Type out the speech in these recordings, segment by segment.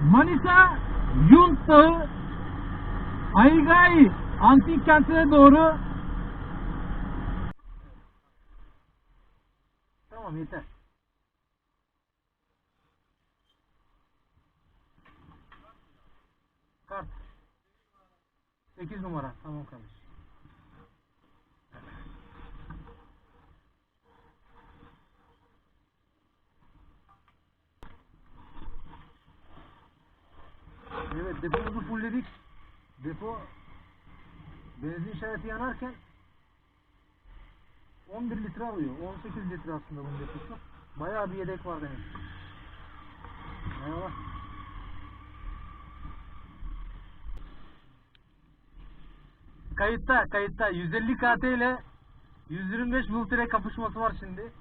Manisa Yunt Dağı Aygai antik kentine doğru Tamam yeter. Kart. 8 numara. Tamam kardeşim. Evet depomuzu fullledik. Depo benzin işareti yanarken 11 litre alıyor. 18 litre aslında bunun deposu. Bayağı bir yedek var demek. Merhaba. Kayıtta, kayıtta. 150 KT ile 125 Vulture kapışması var şimdi.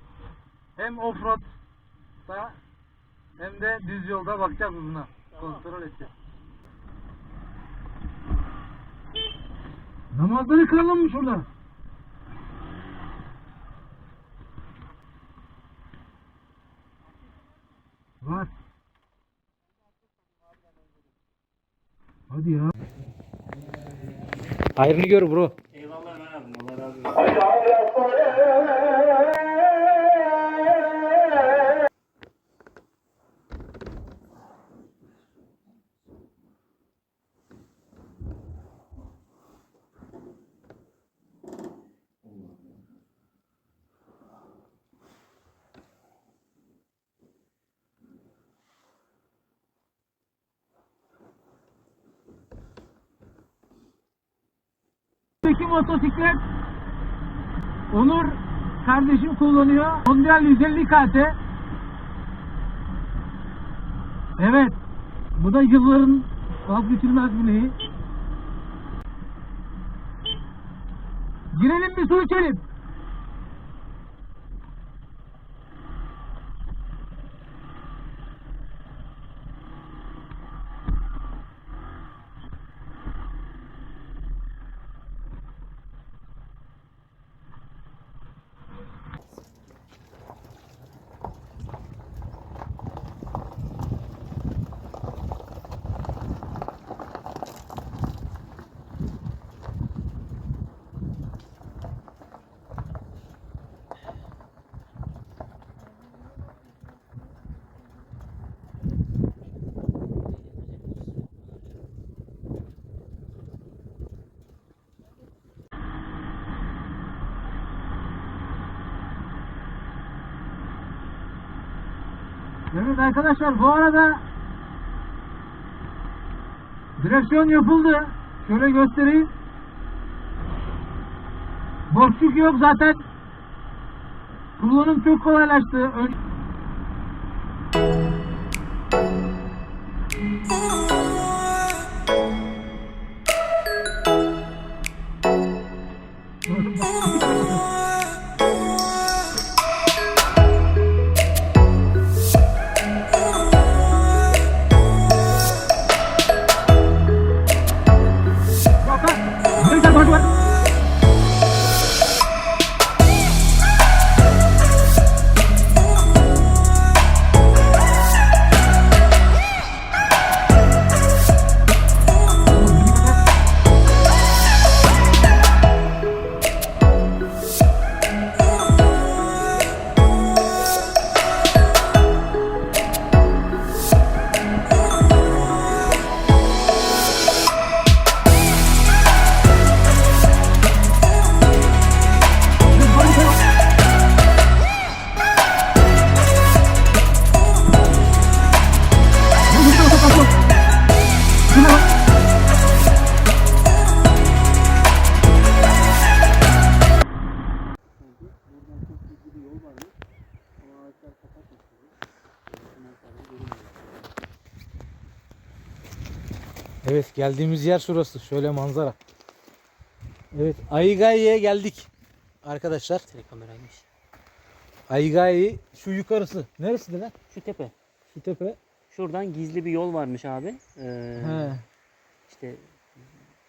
Hem offroad'da hem de düz yolda bakacağız buna. Kontrol edeceğiz. Namazları kılalım mı şurada? Var. Hadi ya. Hayrını gör bro. Eyvallah abim. Allah razı olsun. Peki motosiklet Onur kardeşim kullanıyor. Mondial 150 KT. Evet. Bu da yılların vazgeçilmez bileği. Girelim bir su içelim. Evet arkadaşlar bu arada direksiyon yapıldı. Şöyle göstereyim. Boşluk yok zaten. Kullanım çok kolaylaştı. Ön- Evet geldiğimiz yer şurası. Şöyle manzara. Evet Aygai'ye geldik. Arkadaşlar Telekameraymış. Aigai şu yukarısı. Neresi lan? Şu tepe. Şu tepe. Şuradan gizli bir yol varmış abi. Ee, He, işte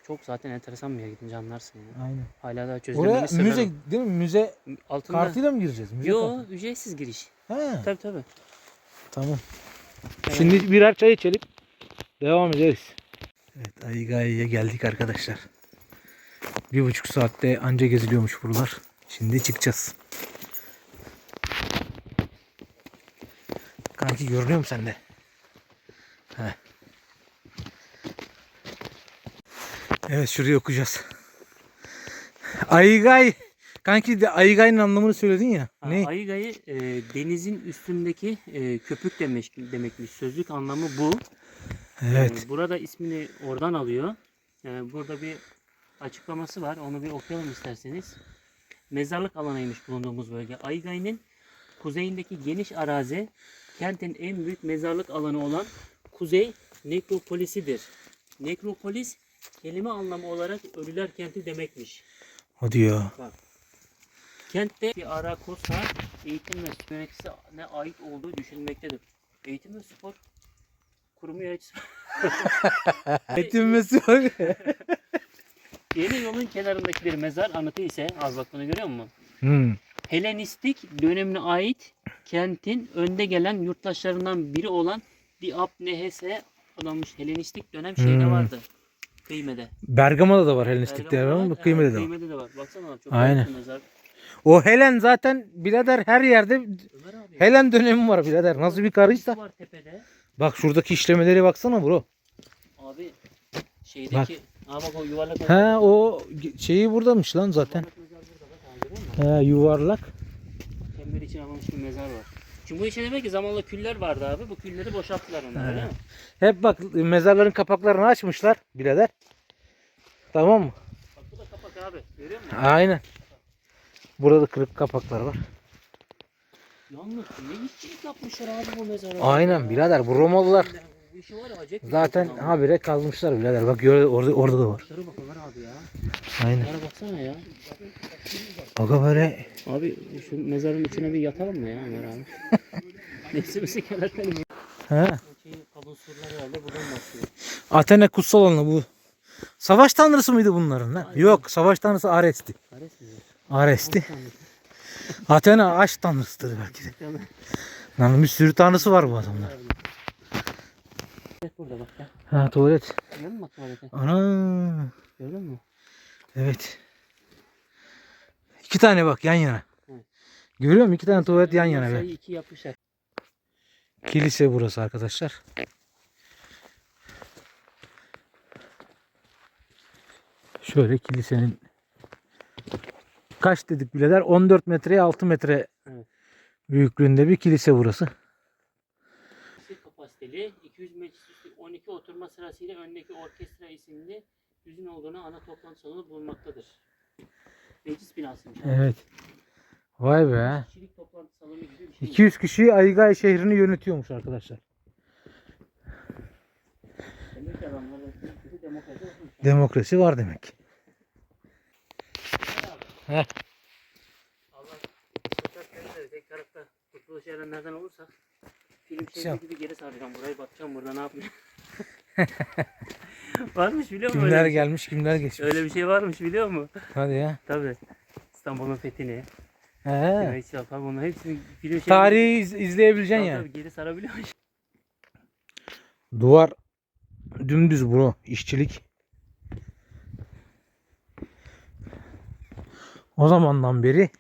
çok zaten enteresan bir yer gidince anlarsın ya. aynen. Hala daha Oraya çözülememiş sırrı. müze değil mi? Müze Altında... kartıyla mı gireceğiz? Müze Yo kartı. ücretsiz giriş. He, Tabii tabii. tamam. Evet. Şimdi birer çay içelim. devam ederiz. Evet Aygai'ye geldik arkadaşlar. Bir buçuk saatte anca geziliyormuş buralar. Şimdi çıkacağız. Kanki görünüyor mu sende? He. Evet şurayı okuyacağız. Aygay. Kanki de Aygay'ın anlamını söyledin ya. Ha, Ne? Aygay'ı e, denizin üstündeki e, köpük demek, demekmiş. Sözlük anlamı bu. Evet. E, burada ismini oradan alıyor. E, burada bir açıklaması var. Onu bir okuyalım isterseniz. Mezarlık alanıymış bulunduğumuz bölge. Aygay'ın kuzeyindeki geniş arazi kentin en büyük mezarlık alanı olan Kuzey Nekropolisidir. Nekropolis kelime anlamı olarak ölüler kenti demekmiş. Hadi ya. Kentte bir Arakosa eğitim ve yöneticisine ait olduğu düşünülmektedir. Eğitim ve spor kurumu yöneticisi. Etimesi var. Yeni yolun kenarındaki bir mezar anıtı ise az bak bunu görüyor musun? Hmm. Helenistik dönemine ait kentin önde gelen yurttaşlarından biri olan Diapnehes'e adanmış Helenistik dönem şeyde Hmm. vardı. Kıymede. Bergama'da da var Helenistik Bergama'da değer ama var, kıymede de var. Kıymede de var. Baksana çok Aynen. mezar. O Helen zaten birader her yerde Ömer abi. Helen dönemi var birader. Nasıl bir karıysa. var tepede. Bak şuradaki işlemeleri baksana bro. Abi şeydeki Aa bak o yuvarlak He o şeyi buradamış lan zaten. Burada bak? He yuvarlak. Çember için alınmış bir mezar var. Şimdi bu işe demek ki zamanla küller vardı abi. Bu külleri boşalttılar onlar öyle mi? Hep bak mezarların kapaklarını açmışlar birader. Tamam mı? Bak bu da kapak abi. Görüyor musun? Aynen. Burada da kırık kapaklar var. Yalnız ne işçilik yapmışlar abi bu mezara. Aynen birader bu Romalılar var ya acayip bir zaten yapı ama. habire kazmışlar birader. Bak gör, orada, orada da var. Taşlara bak Ömer abi ya. Aynen. Bunlara baksana ya. Bak böyle Abi şu mezarın içine bir yatalım mı ya Ömer abi? Nefsimizi keleplelim. he. O şeyi kalın surlar herhalde buradan başlıyor. Athena kutsal alanı bu. Savaş tanrısı mıydı bunların lan? Yok savaş tanrısı Ares'ti. Ares mi? Ares'ti. Athena aşk tanrısıdır belki de. Lan bir sürü tanrısı var bu adamlar. Evet burada bak ya. Ha tuvalet. Görüyor musun bak tuvalete? Ana. Gördün mü? Evet. İki tane bak yan yana. Hı. Görüyor musun? İki tane tuvalet yan yana. Masayı Be. iki yapmışlar. Kilise burası arkadaşlar. Şöyle kilisenin kaç dedik bileler? 14 metreye 6 metre Evet. büyüklüğünde bir kilise burası. Yüksek kapasiteli 200 meclis üstü 12 oturma sırasıyla öndeki orkestra isimli düzün olduğunu ana toplantı salonu bulunmaktadır. Meclis binasıymış. Evet. Vay be. İşçilik toplantı salonu gibi bir şey. 200 kişi Aygay şehrini yönetiyormuş arkadaşlar. Demek. Demokrasi var demek. Heh. Allah sokakları da tek tarafta kurtuluş erenlerden olursak film Şey şeridi gibi geri saracağım burayı bakacağım burada ne yapayım. varmış biliyor musun? Kimler öyle, şey? gelmiş kimler geçmiş. öyle bir şey varmış biliyor musun? Hadi ya. Tabii. İstanbul'un fethini, He. evet. falan bunların hepsini film şeridi Tarihi iz- izleyebileceksin Tabii yani. tabii, geri sarabiliyormuş. Duvar dümdüz bro. işçilik. O zamandan beri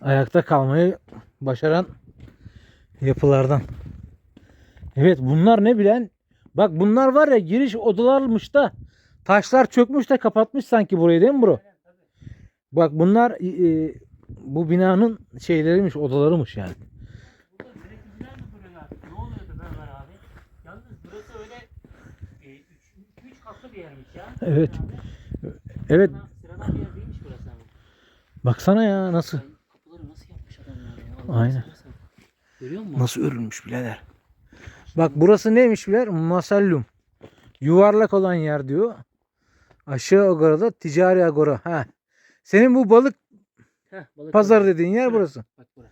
ayakta kalmayı başaran yapılardan. Evet bunlar ne bilen? Bak bunlar var ya giriş odalarmış da taşlar çökmüş de kapatmış sanki burayı değil mi bro? Bak bunlar e, e, bu binanın şeyleriymiş odalarıymış yani. Burada üreticiler mi duruyorlar? Ne oluyordu be Ömer abi? Yalnız burası öyle 3 katlı bir yermiş ya. Evet. Evet sıradan- Sıradan bir yer değilmiş burası ama. baksana ya nasıl Ay, Kapıları nasıl yapmış adamlar ya? Allah'ını Aynen. seversen. Görüyor musun? nasıl örülmüş birader. Bak burası neymiş biler? Masallum. Yuvarlak olan yer diyor. Aşağı agorada ticari agora. Ha. Senin bu balık Heh, balık pazarı dediğin yer burası. Bak bura.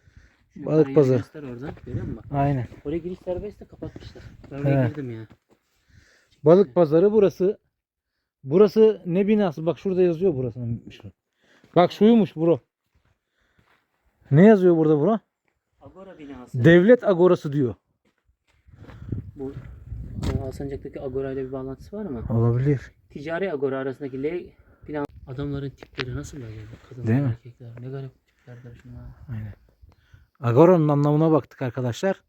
Şu Balık yukarı pazarı. göster oradan. Görüyor musun bak? Aynen. Oraya giriş serbest de kapatmışlar. Ben oraya He. girdim ya. Balık pazarı burası. Burası ne binası? Bak şurada yazıyor burasının. Bak şuymuş bro. Ne yazıyor burada bro? Agora binası. Devlet agorası diyor. Bu e, Alsancak'taki Agora ile bir bağlantısı var mı? Olabilir. Ticari Agora arasındaki L plan adamların tipleri nasıl böyle? Kadınlar, Değil mi? erkekler. Ne garip tiplerdir şunlar. Aynen. Agora'nın anlamına baktık arkadaşlar.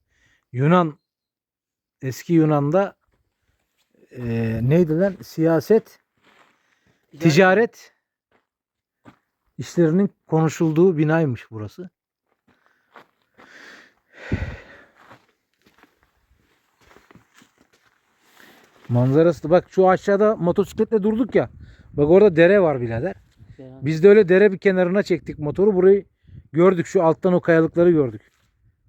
Yunan eski Yunan'da eee, neydi lan? Siyaset, ticaret işlerinin konuşulduğu binaymış burası. Manzarası da bak şu aşağıda motosikletle durduk ya. Bak orada dere var birader. Biz de öyle dere bir kenarına çektik motoru. Burayı gördük. Şu alttan o kayalıkları gördük.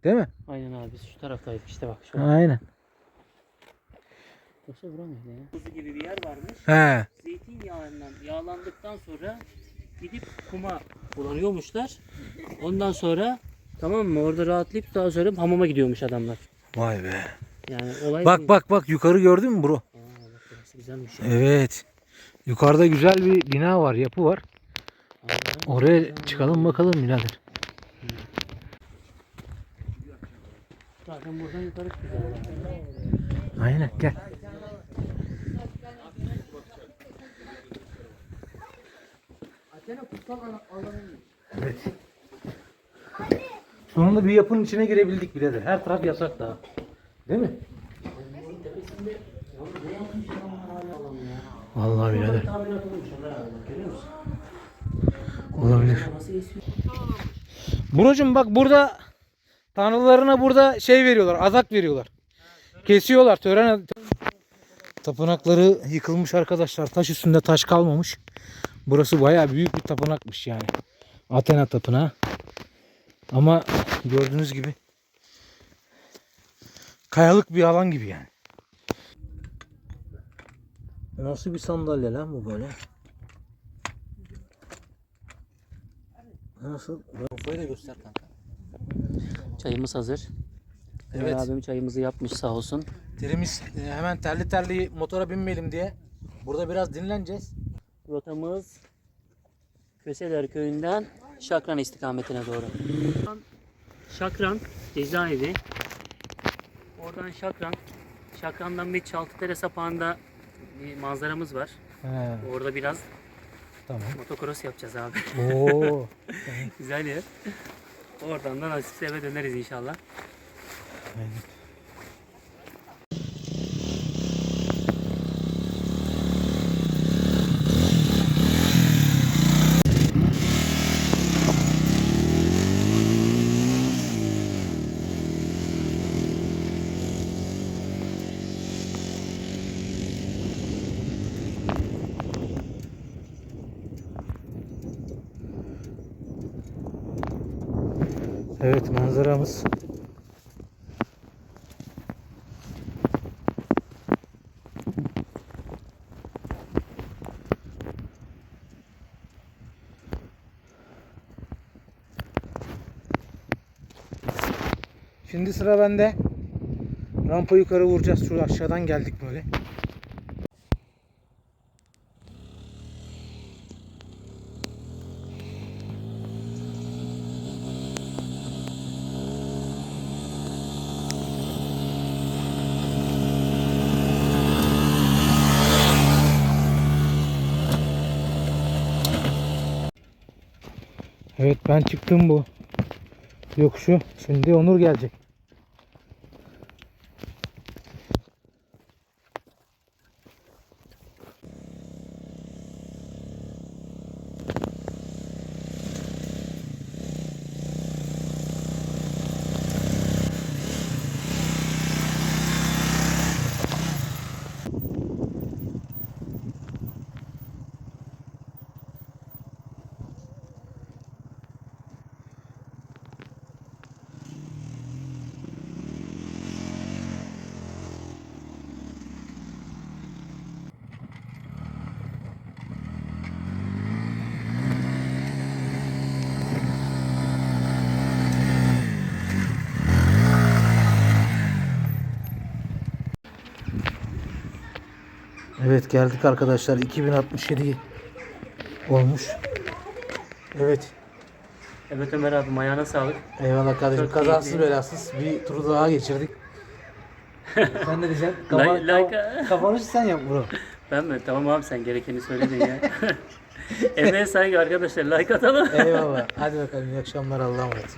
Değil mi? Aynen abi şu taraftaydık işte bak şu. Aynen. Yoksa buramıydı ya. Kuzu gibi bir yer varmış. He. Zeytinyağından yağlandıktan sonra gidip kuma bulanıyormuşlar. Ondan sonra tamam mı orada rahatlayıp daha sonra hamama gidiyormuş adamlar. Vay be. Yani olay Bak bak bak yukarı gördün mü bro? Aa, bak burası güzelmiş. ya. Evet. Yukarıda güzel bir bina var, yapı var. Aa, Oraya çıkalım bakalım birader. Zaten buradan yukarı çıkacağız. Aynen gel. Evet. Sonunda bir yapının içine girebildik birader. Her taraf yasak daha. Değil mi? Vallahi birader. Olabilir. Buracım bak burada tanrılarına burada şey veriyorlar, azak veriyorlar. Kesiyorlar tören. Tapınakları yıkılmış arkadaşlar. Taş üstünde taş kalmamış. Burası bayağı büyük bir tapınakmış yani. Athena tapınağı. Ama gördüğünüz gibi kayalık bir alan gibi yani. Nasıl bir sandalye lan bu böyle? Nasıl? Kafayı da göster kanka. Çayımız hazır. Evet. Evet. Abim çayımızı yapmış sağ olsun. Terimiz e, hemen terli terli motora binmeyelim diye. Burada biraz dinleneceğiz. Rotamız Köseler köyünden Şakran istikametine doğru. Şakran cezaevi. Oradan Şakran. Şakran'dan bir Çaltıdere sapağında bir manzaramız var. He, Orada biraz tamam. motocross yapacağız abi. Oo. Güzel yer. Oradan da nasipse eve döneriz inşallah. Evet manzaramız. Şimdi sıra bende. Rampa yukarı vuracağız. Şu aşağıdan geldik böyle. Evet ben çıktım bu yokuşu. Şimdi Onur gelecek. Evet geldik arkadaşlar 2067 olmuş. Evet. Evet Ömer abim ayağına sağlık. Eyvallah kardeşim. Çok Kazasız keyifli. belasız bir turu daha geçirdik. sen ne diyeceksin? Like- like- kapanışı sen yap bro. Ben mi? Tamam abi sen gerekeni söyledin ya. Emeğe saygı arkadaşlar. Like atalım. Eyvallah. Hadi bakalım iyi akşamlar Allah'a emanet.